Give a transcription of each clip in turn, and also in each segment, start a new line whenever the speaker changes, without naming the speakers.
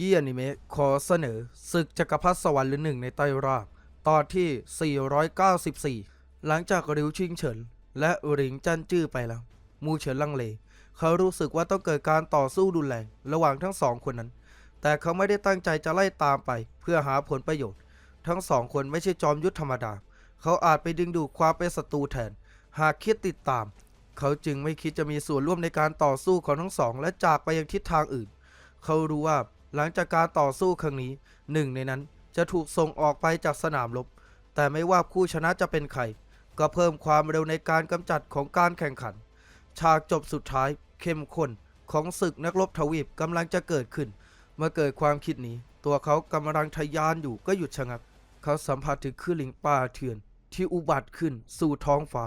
ยี้อนิเมะขอเสนอศึกจักรพรรดิสวรรค์หรือหนึ่งในไต้ราบตอนที่ 494 หลังจากริวชิงเฉิน และหริงจันจื้อไปแล้ว มูเฉินลังเล เขารู้สึกว่าต้องเกิดการต่อสู้รุนแรงระหว่างทั้งสองคนนั้น แต่เขาไม่ได้ตั้งใจจะไล่ตามไป เพื่อหาผลประโยชน์ ทั้งสองคนไม่ใช่จอมยุทธธรรมดา เขาอาจไปดึงดูดความเป็นศัตรูแทน หากคิดติดตาม เขาจึงไม่คิดจะมีส่วนร่วมในการต่อสู้ของทั้งสอง และจากไปยังทิศทางอื่น เขารู้ว่า หลังจากการต่อสู้ครั้งนี้หนึ่งในนั้นจะถูกส่งออกไปจากสนามรบแต่ไม่ว่าผู้ชนะจะเป็นใครก็เพิ่มความเร็วในการกำจัดของการแข่งขัน ฉากจบสุดท้ายเข้มข้นของศึกนักรบทวีปกำลังจะเกิดขึ้น เมื่อเกิดความคิดนี้ ตัวเขากำลังทะยานอยู่ก็หยุดชะงัก เขาสัมผัสถึงคลื่นลิงป่าเถื่อน ที่อุบัติขึ้นสู่ท้องฟ้า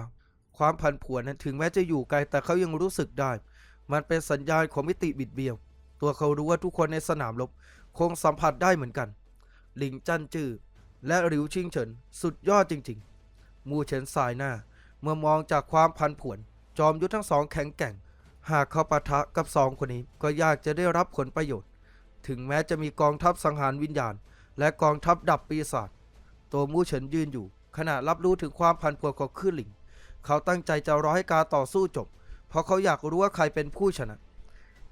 ความพันผวนนั้นถึงแม้จะอยู่ไกลแต่เขายังรู้สึกได้ มันเป็นสัญญาณของมิติบิดเบี้ยว ตัวเขารู้ว่าทุกคนในสนามรบคงสัมผัสได้เหมือนกัน หลิงจันจื้อและหลิวชิงเฉินสุดยอดจริงๆ มูเฉินสายหน้า เมื่อมองจากความพันผวน จอมยุทธทั้งสองแข็งแกร่ง หากเขาปะทะกับสองคนนี้ก็ยากจะได้รับผลประโยชน์ ถึงแม้จะมีกองทัพสังหารวิญญาณ และกองทัพดับปีศาจตัวมูเฉินยืนอยู่ ขณะรับรู้ถึงความพันผวนของคลื่นหลิง เขาตั้งใจจะรอให้การต่อสู้จบ เพราะเขาอยากรู้ว่าใครเป็นผู้ชนะ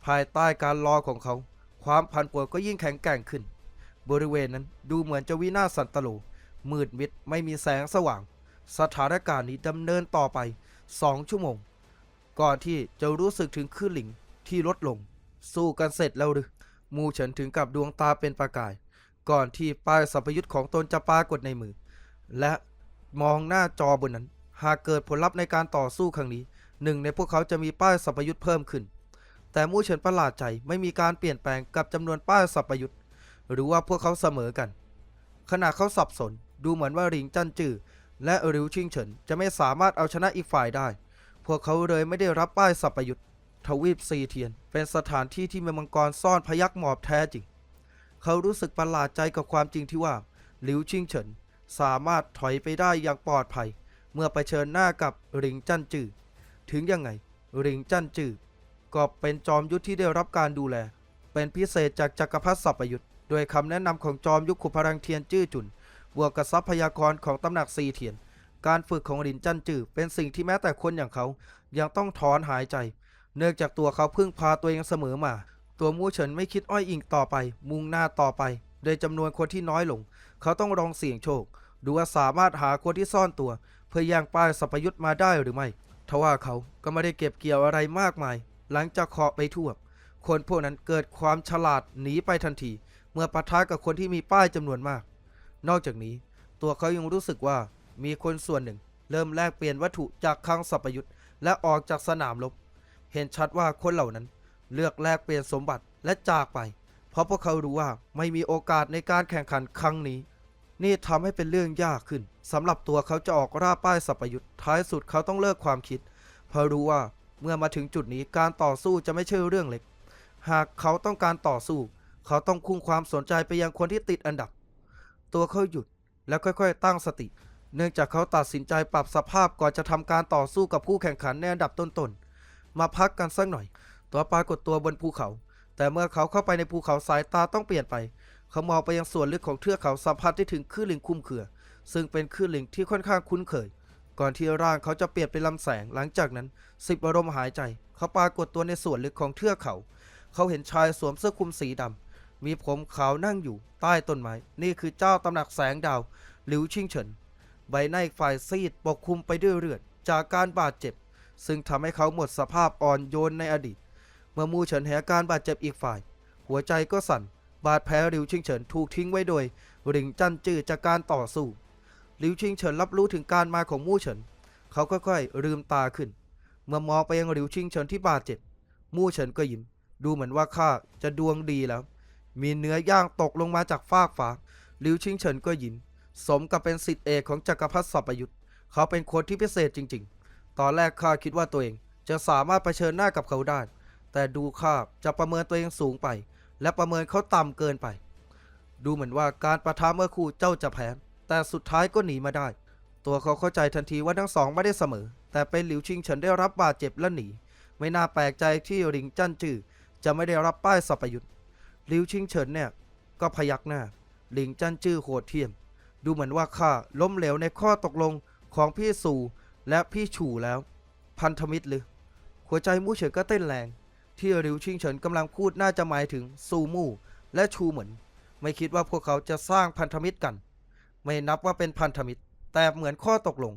ภายใต้การรอของเขา ความพันป่วนก็ยิ่งแข็งแกร่งขึ้น บริเวณนั้นดูเหมือนจะวินาศสันตโลมืดมิดไม่มีแสงสว่าง สถานการณ์นี้ดำเนินต่อไปสองชั่วโมง ก่อนที่จะรู้สึกถึงคลื่นหลิงที่ลดลง สู้กันเสร็จแล้วหรือมูเฉินถึงกับดวงตาเป็นประกาย ก่อนที่ป้ายสัพยุทธ์ของตนจะปรากฏในมือ และมองหน้าจอบนนั้น หากเกิดผลลัพธ์ในการต่อสู้ครั้งนี้ หนึ่งในพวกเขาจะมีป้ายสัพยุทธ์เพิ่มขึ้น แต่มู่เฉินประหลาดใจไม่มีการเปลี่ยนแปลงกับจำนวนป้ายสัพยุทธ์หรือว่าพวกเขาเสมอกัน ขณะเขาสับสนดูเหมือนว่าหลิงจันจือและหริวชิงเฉินจะไม่สามารถเอาชนะอีกฝ่ายได้ พวกเขาเลยไม่ได้รับป้ายสัพยุทธ์ทวีปซีเทียน เป็นสถานที่ที่มีมังกรซ่อนพยักหมอบแท้จริง เขารู้สึกประหลาดใจกับความจริงที่ว่าหลิวชิงเฉินสามารถถอยไปได้อย่างปลอดภัย เมื่อไปเชิญหน้ากับหลิงจันจือถึงยังไงหลิงจันจือ ก็เป็นจอมยุทธที่ได้รับการดูแล เป็นพิเศษจากจักรพรรดิสัพยุทธ์โดยคำแนะนำของจอมยุทธขุพลังเทียนจื้อจุน บวกกับทรัพยากรของตำหนักซีเทียน การฝึกของหลินจันจือเป็นสิ่งที่แม้แต่คนอย่างเขา ยังต้องถอนหายใจ เนื่องจากตัวเขาพึ่งพาตัวเองเสมอมา ตัวมูเฉินไม่คิดอ้อยอิงต่อไป มุ่งหน้าต่อไปโดยจำนวนคนที่น้อยลง เขาต้องลองเสี่ยงโชค ดูว่าสามารถหาคนที่ซ่อนตัว เพื่อแย่งป้ายสัพยุทธ์มาได้หรือไม่ทว่าเขาก็ไม่ได้เก็บเกี่ยวอะไรมากมาย หลังจากเคาะไปทั่วคนพวกนั้นเกิดความฉลาดหนีไปทันที เมื่อปะทะกับคนที่มีป้ายจำนวนมาก นอกจากนี้ ตัวเขายังรู้สึกว่ามีคนส่วนหนึ่ง เริ่มแลกเปลี่ยนวัตถุจากคลังสัพยุทธ์และออกจากสนามรบเห็นชัดว่าคนเหล่านั้น เลือกแลกเปลี่ยนสมบัติและจากไป เพราะพวกเขารู้ว่าไม่มีโอกาสในการแข่งขันครั้งนี้ นี่ทำให้เป็นเรื่องยากขึ้นสำหรับตัวเขาจะออกร่าป้ายสัพยุทธ์ท้ายสุดเขาต้องเลิกความคิด เพราะรู้ว่า เมื่อมาถึงจุดนี้การต่อสู้จะไม่ใช่เรื่องเล็ก หากเขาต้องการต่อสู้ เขาต้องคุ้งความสนใจไปยังคนที่ติดอันดับ ตัวเขาหยุดแล้วค่อยๆ ตั้งสติ เนื่องจากเขาตัดสินใจปรับสภาพก่อนจะทำการต่อสู้กับผู้แข่งขันในอันดับต้นๆ มาพักกันสักหน่อย ตัวปรากฏตัวบนภูเขา แต่เมื่อเขาเข้าไปในภูเขาสายตาต้องเปลี่ยนไป เขามองไปยังส่วนลึกของเทือกเขาสัมผัสได้ถึงคลื่นลิงคุ้มเขือ ซึ่งเป็นคลื่นลิงที่ค่อนข้างคุ้นเคย ก่อนที่ร่างเขาจะเปลี่ยนเป็นลำแสง หลังจากนั้นสิบอารมณ์หายใจ เขาปรากฏตัวในส่วนลึกของเทือกเขา เขาเห็นชายสวมเสื้อคลุมสีดำมีผมขาวนั่งอยู่ ใต้ต้นไม้นี่คือเจ้าตำหนักแสงดาวหลิวชิงเฉินใบหน้าฝ่ายซีดปกคลุมไปด้วยเลือดจากการบาดเจ็บ ซึ่งทำให้เขาหมดสภาพอ่อนโยนในอดีต เมื่อมูเฉินเห็นการบาดเจ็บอีกฝ่าย หัวใจก็สั่นบาดแผลหลิวชิงเฉินถูกทิ้งไว้โดยหลิงจันจื้อจากการต่อสู้ หลิวชิงเฉินรับรู้ถึงการมาของมู่เฉิน เขาค่อยๆลืมตาขึ้น เมื่อมองไปยังหลิวชิงเฉินที่บาดเจ็บ มู่เฉินก็ยิ้ม ดูเหมือนว่าข้าจะดวงดีแล้ว มีเนื้อย่างตกลงมาจากฟากฟ้า หลิวชิงเฉินก็ยิ้ม สมกับเป็นสิทธิเอกของจักรพรรดิสัพยุทธ์เขาเป็นคนที่พิเศษจริง ๆ ตอนแรกข้าคิดว่าตัวเองจะสามารถเผชิญหน้ากับเขาได้ แต่ดูข้าจะประเมินตัวเองสูงไป และประเมินเขาต่ำเกินไป ดูเหมือนว่าการประทะเมื่อคู่เจ้าจะแพ้ แต่สุดท้ายก็หนีมาได้ ตัวเขาเข้าใจทันทีว่าทั้งสองไม่ได้เสมอ แต่เป็นหลิวชิงเฉินได้รับบาดเจ็บและหนี ไม่น่าแปลกใจที่หลิงจั้นจือจะไม่ได้รับป้ายสัพยุทธ์หลิวชิงเฉินเนี่ยก็พยักหน้า หลิงจันจื้อโหดเทียม ดูเหมือนว่าข้าล้มเหลวในข้อตกลงของพี่สู่และพี่ฉู่แล้ว พันธมิตรหรือหัวใจมู่เฉินก็เต้นแรง ที่หลิวชิงเฉินกำลังพูดน่าจะหมายถึงซูมู่และชูเหมือน ไม่คิดว่าพวกเขาจะสร้างพันธมิตรกัน ไม่นับว่าเป็นพันธมิตร แต่เหมือนข้อตกลง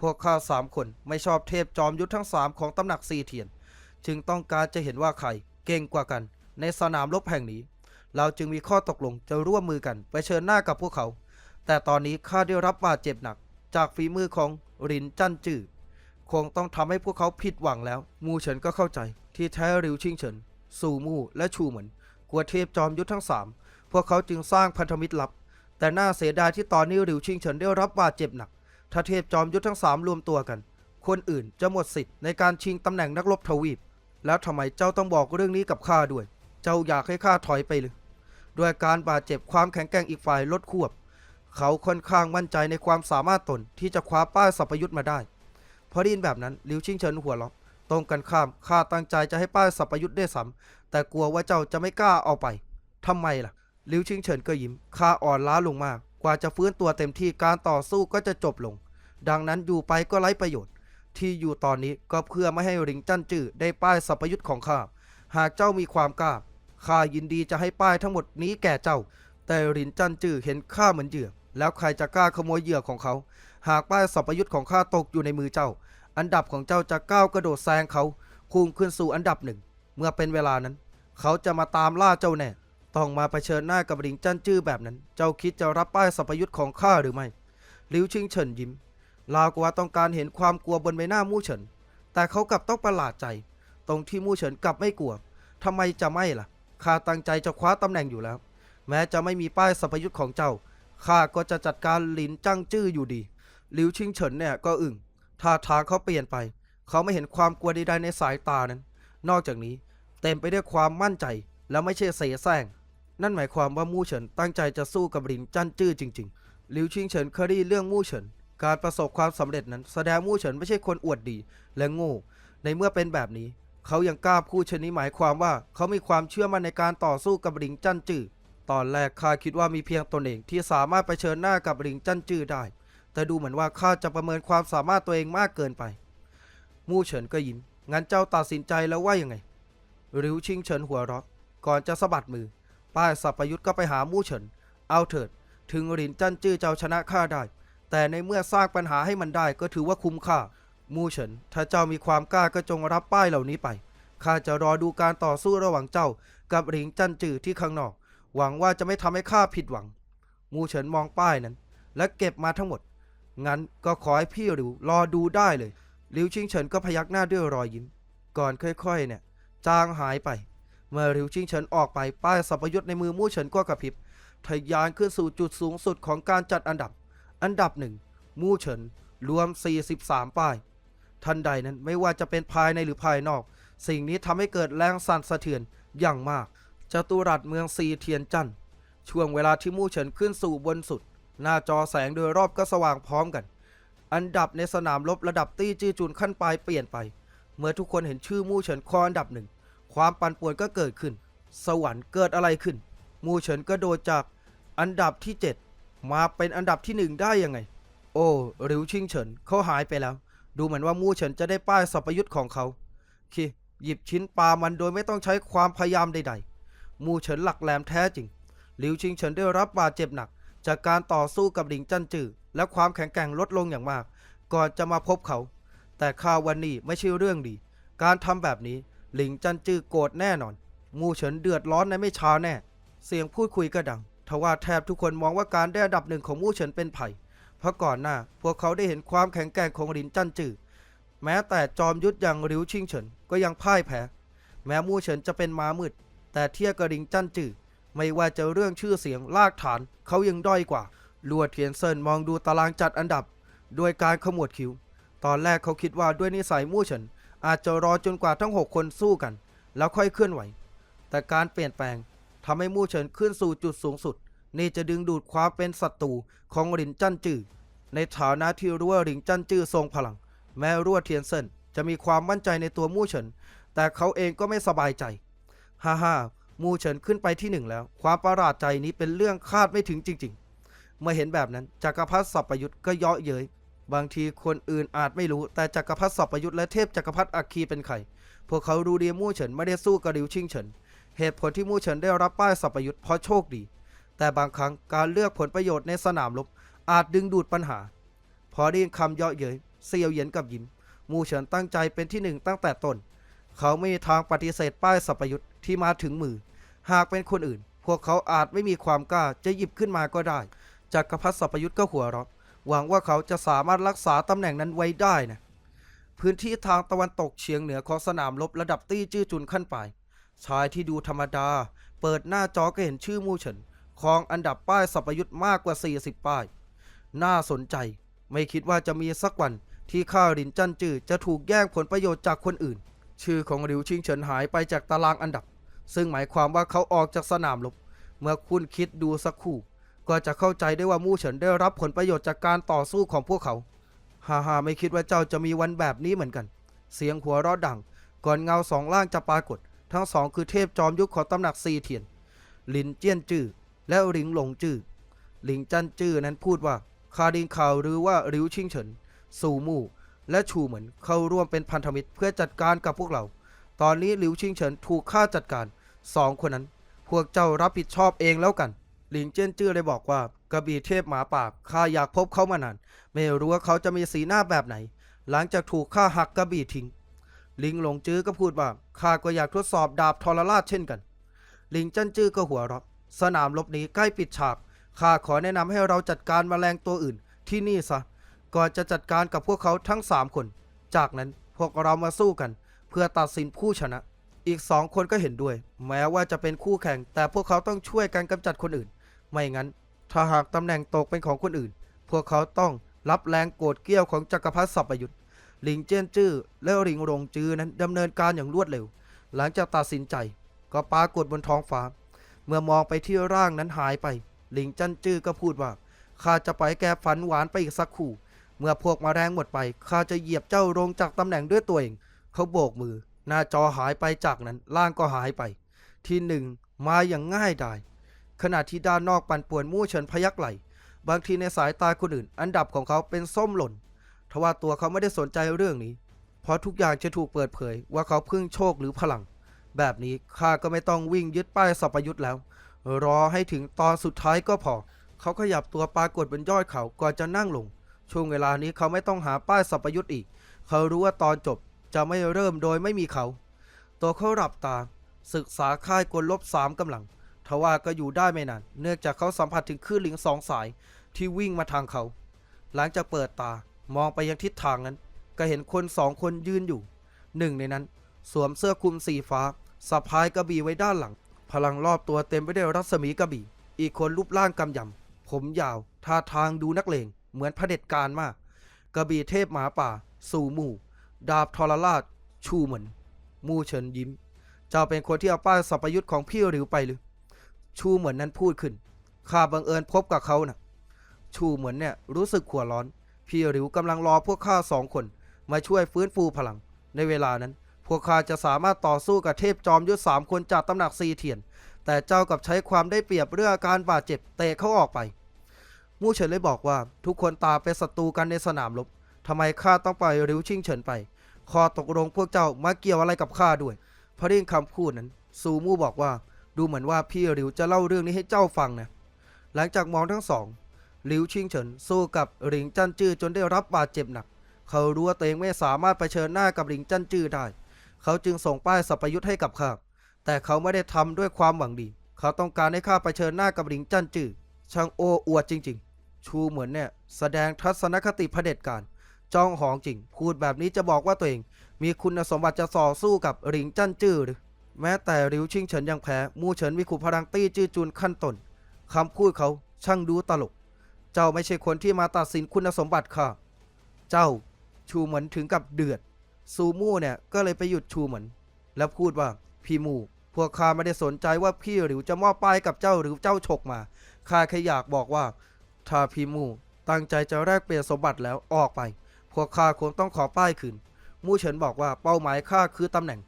พวกข้าสามคนไม่ชอบเทพจอมยุทธทั้งสามของตำหนักซีเทียน จึงต้องการจะเห็นว่าใครเก่งกว่ากัน ในสนามรบแห่งนี้ เราจึงมีข้อตกลงจะร่วมมือกันไปเชิญหน้ากับพวกเขา แต่ตอนนี้ข้าได้รับบาดเจ็บหนัก จากฝีมือของรินจันจื้อคงต้องทำให้พวกเขาผิดหวังแล้ว มูเฉินก็เข้าใจ ที่แท้ริวชิงเฉินซูมู่และชูเหมินกลัวเทพจอมยุทธทั้งสามพวกเขาจึงสร้างพันธมิตรลับ แต่น่าเสียดายที่ตอนนี้ริวชิงเฉินได้รับบาดเจ็บหนัก ถ้าเทพจอมยุทธทั้งสามรวมตัวกัน คนอื่นจะหมดสิทธิ์ในการชิงตำแหน่งนักรบทวีป แล้วทำไมเจ้าต้องบอกเรื่องนี้กับข้าด้วย เจ้าอยากให้ข้าถอยไปหรือด้วยการบาดเจ็บความแข็งแกร่งอีกฝ่ายลดควบ เขาค่อนข้างมั่นใจในความสามารถตนที่จะคว้าป้ายสัพยุทธ์มาได้ พอได้ยินแบบนั้นหลิวชิงเฉินหัวเราะตรงกันข้ามข้าตั้งใจจะให้ป้ายสัพยุทธ์ได้ซ้ำแต่กลัวว่าเจ้าจะไม่กล้าเอาไปทำไมล่ะ ลิวชิงเฉินก็ยิ้มข้าอ่อนล้าลงมาก กว่าจะฟื้นตัวเต็มที่การต่อสู้ก็จะจบลง ดังนั้นอยู่ไปก็ไร้ประโยชน์ ที่อยู่ตอนนี้ก็เพื่อไม่ให้ริงจั้นจื้อได้ป้ายสัพยุทธ์ของข้า หากเจ้ามีความกล้าข้ายินดีจะให้ป้ายทั้งหมดนี้แก่เจ้า แต่รินจันจื้อเห็นข้าเหมือนเหยื่อ แล้วใครจะกล้าขโมยเหยื่อของเขา หากป้ายสัพยุทธ์ของข้าตกอยู่ในมือเจ้า อันดับของเจ้าจะก้าวกระโดดแซงเขาพุ่งขึ้นสู่อันดับหนึ่ง เมื่อเป็นเวลานั้น เขาจะมาตามล่าเจ้าแน่ ต้องมาเผชิญหน้ากับริงจันจื้อแบบนั้น เจ้าคิดจะรับป้ายสัพยุทธ์ของข้าหรือไม่หลิวชิงเฉินยิ้มลาวกว่าต้องการเห็นความกลัวบนใบหน้ามู่เฉิน แต่เขากลับต้องประหลาดใจ ตรงที่มู่เฉินกลับไม่กลัวทำไมจะไม่ล่ะข้าตั้งใจจะคว้าตำแหน่งอยู่แล้ว แม้จะไม่มีป้ายสัพยุทธ์ของเจ้าข้าก็จะจัดการหลินจังจื้ออยู่ดีหลิวชิงเฉินเนี่ยก็อึ้งท่าทางเขาเปลี่ยนไป เขาไม่เห็นความกลัวใดๆในสายตานั้น นอกจากนี้ เต็มไปด้วยความมั่นใจและไม่ใช่เสแสร้ง นั่นหมายความว่ามู่เฉินตั้งใจจะสู้กับหลินจันจื้อจริงๆลิวชิงเฉินเคยได้เรื่องมู่เฉิน การประสบความสำเร็จนั้น แสดงมู่เฉินไม่ใช่คนอวดดี และโง่ ในเมื่อเป็นแบบนี้ เขายังกล้าพูดเช่นนี้หมายความว่าเขามีความเชื่อมั่นในการต่อสู้กับหลิงจันจื้อ ตอนแรกข้าคิดว่ามีเพียงตนเองที่สามารถไปเชิญหน้ากับหลิงจันจื้อได้ แต่ดูเหมือนว่าข้าจะประเมินความสามารถตัวเองมากเกินไป มู่เฉินก็ยิ้ม งั้นเจ้าตัดสินใจแล้วว่ายังไงริวชิงเฉินหัวเราะก่อนจะสะบัดมือ ป้ายสัพยุทธ์ก็ไปหามู่เฉิน เอาเถิด ถึงหลินจันจื้อเจ้าชนะข้าได้ แต่ในเมื่อสร้างปัญหาให้มันได้ก็ถือว่าคุ้มค่า มู่เฉิน ถ้าเจ้ามีความกล้าก็จงรับป้ายเหล่านี้ไป ข้าจะรอดูการต่อสู้ระหว่างเจ้า กับหลิงจันจื้อที่ข้างนอก หวังว่าจะไม่ทำให้ข้าผิดหวัง มู่เฉินมองป้ายนั้น และเก็บมาทั้งหมด งั้นก็ขอให้พี่หลิวรอดูได้เลย หลิวชิงเฉินก็พยักหน้าด้วยรอยยิ้ม ก่อนค่อยๆ เนี่ย จางหายไป เมื่อหลิวชิงเฉินออกไปป้ายสัพยุทธในมือมู่เฉินก็กระพริบทะยานขึ้นสู่จุดสูงสุดของการจัดอันดับ อันดับหนึ่งมู่เฉินรวม 43 ป้าย ทันใดนั้นไม่ว่าจะเป็นภายในหรือภายนอก สิ่งนี้ทำให้เกิดแรงสั่นสะเทือนอย่างมากจตุรัสเมืองซีเทียนจันช่วงเวลาที่มู่เฉินขึ้นสู่บนสุด หน้าจอแสงโดยรอบก็สว่างพร้อมกัน อันดับในสนามรบระดับตี้จื้อจุนขั้นปลายเปลี่ยนไป เมื่อทุกคนเห็นชื่อมู่เฉินคออันดับหนึ่ง ความปั่นป่วนก็เกิดขึ้น สวรรค์เกิดอะไรขึ้น มูเฉินก็โดดจากอันดับที่ 7 มาเป็นอันดับที่หนึ่งได้ยังไง โอ้หริวชิงเฉินเขาหายไปแล้ว ดูเหมือนว่ามูเฉินจะได้ป้ายสัพยุทธ์ของเขาคีหยิบชิ้นปลามันโดยไม่ต้องใช้ความพยายามใด ๆ มูเฉินหลักแหลมแท้จริง หลิวชิงเฉินได้รับบาดเจ็บหนัก จากการต่อสู้กับหลิงจันจือและความแข็งแกร่งลดลงอย่างมาก ก่อนจะมาพบเขา แต่ข่าววันนี้ไม่ใช่เรื่องดี การทำแบบนี้ หลิงจันจือโกรธแน่นอน มู่เฉินเดือดร้อนในไม่ช้าแน่ เสียงพูดคุยก็ดังทว่าแทบทุกคนมองว่าการได้อันดับหนึ่งของมู่เฉินเป็นไผ่เพราะก่อนหน้า พวกเขาได้เห็นความแข็งแกร่งของหลินจันจือแม้แต่จอมยุทธอย่างหลิวชิงเฉินก็ยังพ่ายแพ้ แม้มู่เฉินจะเป็นม้ามืด แต่เทียบกับหลิงจันจือไม่ว่าจะเรื่องชื่อเสียงลากฐานเขายังด้อยกว่าลัวเทียนเซินมองดูตารางจัดอันดับ ด้วยการขมวดคิ้ว ตอนแรกเขาคิดว่าด้วยนิสัยมู่เฉิน อาจจะรอจนกว่าทั้ง 6 คนสู้กัน แล้วค่อยเคลื่อนไหว แต่การเปลี่ยนแปลงทำให้มู่เฉินขึ้นสู่จุดสูงสุด นี่จะดึงดูดความเป็นศัตรูของหลินจันจือในฐานะที่รู้ว่าหลินจันจือทรงพลัง แม้รั่วเทียนเซินจะมีความมั่นใจในตัวมู่เฉิน แต่เขาเองก็ไม่สบายใจ ฮ่าฮ่ามูเฉินขึ้นไปที่หนึ่งแล้ว ความประหลาดใจนี้เป็นเรื่องคาดไม่ถึงจริง ๆ เมื่อเห็นแบบนั้นจักรพรรดิสัพยุทธ์ก็เยาะเย้ย บางทีคนอื่นอาจไม่รู้ แต่จักรพรรดิสัพยุทธ์และเทพจักรพรรดิอัคคีเป็นใคร พวกเขารู้ดีมู่เฉินไม่ได้สู้กับริวชิงเฉิน เหตุผลที่มู่เฉินได้รับป้ายสัพยุทธ์เพราะโชคดี แต่บางครั้งการเลือกผลประโยชน์ในสนามรบอาจดึงดูดปัญหา พอได้ยินคำเยาะเย้ยเซียวเยียนกับยิ้ม มู่เฉินตั้งใจเป็นที่หนึ่งตั้งแต่ต้น เขาไม่มีทางปฏิเสธป้ายสัพยุทธ์ที่มาถึงมือ หากเป็นคนอื่น พวกเขาอาจไม่มีความกล้าจะหยิบขึ้นมาก็ได้จักรพรรดิสัพยุทธ์ก็หัวเราะ หวังว่าเขาจะสามารถรักษาตำแหน่งนั้นไว้ได้นะ พื้นที่ทางตะวันตกเฉียงเหนือของสนามรบระดับตี้จื้อจุนขั้นปลายชายที่ดูธรรมดา เปิดหน้าจอก็เห็นชื่อมู่เฉินครองอันดับป้ายสัพยุทธ์มากกว่า 40 ป้าย น่าสนใจ ไม่คิดว่าจะมีสักวันที่ข้ารินจันจื้อจะถูกแย่งผลประโยชน์จากคนอื่น ชื่อของริวชิงเฉินหายไปจากตารางอันดับ ซึ่งหมายความว่าเขาออกจากสนามรบ เมื่อคุณคิดดูสักครู่ ก็จะเข้าใจได้ว่ามู่เฉินได้รับผลประโยชน์จากการต่อสู้ของพวกเขาฮ่าฮ่าไม่คิดว่าเจ้าจะมีวันแบบนี้เหมือนกัน เสียงหัวเราะดัง ก่อนเงาสองล่างจะปรากฏ ทั้งสองคือเทพจอมยุคของตำหนักซีเทียน หลินเจี้ยนจื้อและหลิงหลงจื้อหลิงจันจื้อนั้นพูดว่าคาดินข่าวหรือว่าริวชิงเฉินซูมู่และชูเหมินเข้าร่วมเป็นพันธมิตรเพื่อจัดการกับพวกเรา ตอนนี้หลิวชิงเฉินถูกฆ่าจัดการสองคนนั้น พวกเจ้ารับผิดชอบเองแล้วกัน หลิงเจี้ยนจื้อเลยบอกว่ากระบี่เทพหมาป่าข้าอยากพบเขามานาน ไม่รู้ว่าเขาจะมีสีหน้าแบบไหน หลังจากถูกฆ่าหักกระบี่ทิ้ง ลิงหลงจื้อก็พูดว่าข้าก็อยากทดสอบดาบทรราชเช่นกัน ลิงจันจื้อก็หัวเราะสนามรบนี้ใกล้ปิดฉากข้าขอแนะนำให้เราจัดการแมลงตัวอื่นที่นี่ซะก่อนจะจัดการกับพวกเขาทั้งสามคน จากนั้นพวกเรามาสู้กัน เพื่อตัดสินผู้ชนะ อีกสองคนก็เห็นด้วย แม้ว่าจะเป็นคู่แข่ง แต่พวกเขาต้องช่วยกันกำจัดคนอื่น ไม่งั้น ถ้าหากตำแหน่งตกเป็นของคนอื่น พวกเขาต้องรับแรงโกรธเกรี้ยวของจักรพรรดิสัพยุทธ์หลิงเจี้ยนจื้อและหลิงหลงจื้อนั้นดำเนินการอย่างรวดเร็ว หลังจากตัดสินใจ ก็ปรากฏบนท้องฟ้า เมื่อมองไปที่ร่างนั้นหายไป หลิงจันจื้อก็พูดว่าข้าจะไปล่อยให้แกฝันหวานไปอีกสักคู่ เมื่อพวกมาแรงหมดไปข้าจะเหยียบเจ้าลงจากตำแหน่งด้วยตัวเอง เขาโบกมือ หน้าจอหายไปจากนั้นร่างก็หายไป ที่หนึ่งมาอย่างง่ายดาย ขณะที่ด้านนอกปั่นป่วนมู่เฉินพยักไหล บางทีในสายตาคนอื่น อันดับของเขาเป็นส้มหล่นทว่าตัวเขาไม่ได้สนใจเรื่องนี้ เพราะทุกอย่างจะถูกเปิดเผย ว่าเขาพึ่งโชคหรือพลัง แบบนี้ข้าก็ไม่ต้องวิ่งยึดป้ายสัพยุทธ์แล้ว รอให้ถึงตอนสุดท้ายก็พอ เขาขยับตัวปรากฏบนยอดเขาก่อนจะนั่งลง ช่วงเวลานี้เขาไม่ต้องหาป้ายสัพยุทธ์อีก เขารู้ว่าตอนจบจะไม่เริ่มโดยไม่มีเขา ตัวเขาหลับตา ศึกษาค่ายกลลบสามกำลัง ทว่าก็อยู่ได้ไม่นาน เนื่องจากเขาสัมผัสถึงคลื่นลิงสองสายที่วิ่งมาทางเขา หลังจากเปิดตามองไปยังทิศทางนั้น ก็เห็นคนสองคนยืนอยู่ หนึ่งในนั้น สวมเสื้อคลุมสีฟ้าสะพายกระบี่ไว้ด้านหลัง พลังรอบตัวเต็มไปด้วยรัศมีกระบี่ อีกคนรูปร่างกำยำ ผมยาว ท่าทางดูนักเลง เหมือนพระเด็จการมาก กระบี่เทพหมาป่า สู่หมู่ ดาบทรราช ชูเหมือนมู่เฉินยิ้ม เจ้าเป็นคนที่เอาป้ายสัพยุทธ์ของพี่หริวไปหรือ ชูเหมือนนั้นพูดขึ้น ข้าบังเอิญพบกับเขาน่ะ ชูเหมือนเนี่ยรู้สึกขัวร้อน พี่หริวกำลังรอพวกข้าสองคน มาช่วยฟื้นฟูพลัง ในเวลานั้น พวกข้าจะสามารถต่อสู้กับเทพจอมยุทธสามคนจากตำหนักซีเทียน แต่เจ้ากับใช้ความได้เปรียบเรื่องอาการบาดเจ็บเตะเขาออกไป มู่เฉินเลยบอกว่าทุกคนตาเป็นศัตรูกันในสนามรบทำไมข้าต้องไปล่อยริวชิงเฉินไปขอตกลงพวกเจ้ามาเกี่ยวอะไรกับข้าด้วยพอได้ยินคำพูดนั้นซูมู่บอกว่า ดูเหมือนว่าพี่หลิวจะเล่าเรื่องนี้ให้เจ้าฟังนะ หลังจากมองทั้งสองหลิวชิงเฉินสู้กับหลิงจันจื้อจนได้รับบาดเจ็บหนัก เขารู้ว่าตัวเองไม่สามารถเผชิญหน้ากับหลิงจันจื้อได้ เขาจึงส่งป้ายสัพยุทธ์ให้กับข้า แต่เขาไม่ได้ทำด้วยความหวังดี เขาต้องการให้ข้าเผชิญหน้ากับหลิงจันจื้อ ช่างโอ้อวดจริง ๆ ชูเหมือนเนี่ยแสดงทัศนคติเผด็จการ จ้องหองจริง พูดแบบนี้จะบอกว่าตัวเอง มีคุณสมบัติจะต่อสู้กับหลิงจันจื้อหรือ แม้แต่ริวชิงเฉินยังแพ้มู่เฉินมีขุพลังตี้จื้อจุนขั้นตนคำพูดเขาช่างดูตลก เจ้าไม่ใช่คนที่มาตัดสินคุณสมบัติค่ะ เจ้าชูเหมือนถึงกับเดือด ซูมู่เนี่ยก็เลยไปหยุดชูเหมือน แล้วพูดว่าพี่มู่พวกข้าไม่ได้สนใจว่าพี่หรือจะมอบป้ายกับเจ้าหรือเจ้าฉกมาข้าแค่อยากบอกว่าถ้าพี่มู่ตั้งใจจะแลกเปลี่ยนสมบัติแล้วออกไป พวกข้าคงต้องขอป้ายคืนมู่เฉินบอกว่าเป้าหมายข้าคือตำแหน่ง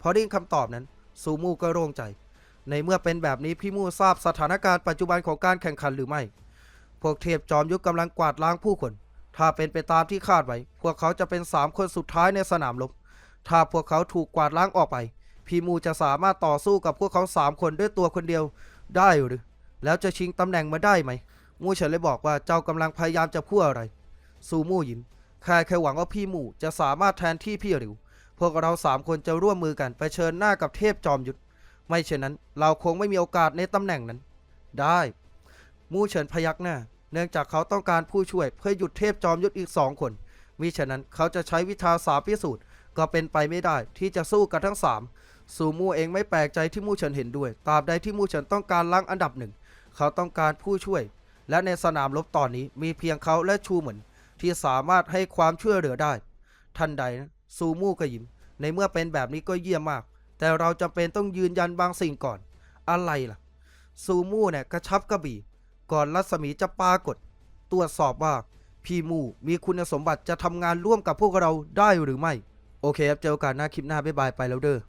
พอได้ยินคำตอบนั้น ซูมูก็โล่งใจ ในเมื่อเป็นแบบนี้พี่มูทราบสถานการณ์ปัจจุบันของการแข่งขันหรือไม่ พวกเทพจอมยุทธกำลังกวาดล้างผู้คน ถ้าเป็นไปตามที่คาดไว้ พวกเขาจะเป็นสามคนสุดท้ายในสนามรบ ถ้าพวกเขาถูกกวาดล้างออกไป พี่มูจะสามารถต่อสู้กับพวกเขาสามคนด้วยตัวคนเดียวได้หรือ แล้วจะชิงตำแหน่งมาได้ไหม มูเฉินเลยบอกว่าเจ้ากำลังพยายามจะพูดอะไร ซูมูยิ้มแค่แค่หวังว่าพี่มู่จะสามารถแทนที่พี่หลิว พวกเราสามคนจะร่วมมือกันไปเชิญหน้ากับเทพจอมยุทธไม่เช่นนั้น เราคงไม่มีโอกาสในตำแหน่งนั้น ได้มู่เฉินพยักหน้า เนื่องจากเขาต้องการผู้ช่วยเพื่อหยุดเทพจอมยุทธอีกสองคนมิฉะนั้นเขาจะใช้วิชาสาพิสูจน์ก็เป็นไปไม่ได้ที่จะสู้กับทั้งสามซูมู่เองไม่แปลกใจที่มู่เฉินเห็นด้วยตราบใดที่มู่เฉินต้องการล้างอันดับหนึ่ง เขาต้องการผู้ช่วย และในสนามรบตอนนี้มีเพียงเขาและชูเหมือนที่สามารถให้ความช่วยเหลือได้ ทันใดนะ ซูมูก็ยิ้ม ในเมื่อเป็นแบบนี้ก็เยี่ยมมาก แต่เราจำเป็นต้องยืนยันบางสิ่งก่อน อะไรล่ะ ซูมูเนี่ยกระชับกระบี่ ก่อนรัศมีจะปรากฏ ตรวจสอบว่า พี่มูมีคุณสมบัติจะทำงานร่วมกับพวกเราได้หรือไม่ โอเคครับ เจอกันหน้าคลิปหน้าบ๊ายบายไปแล้วเด้อ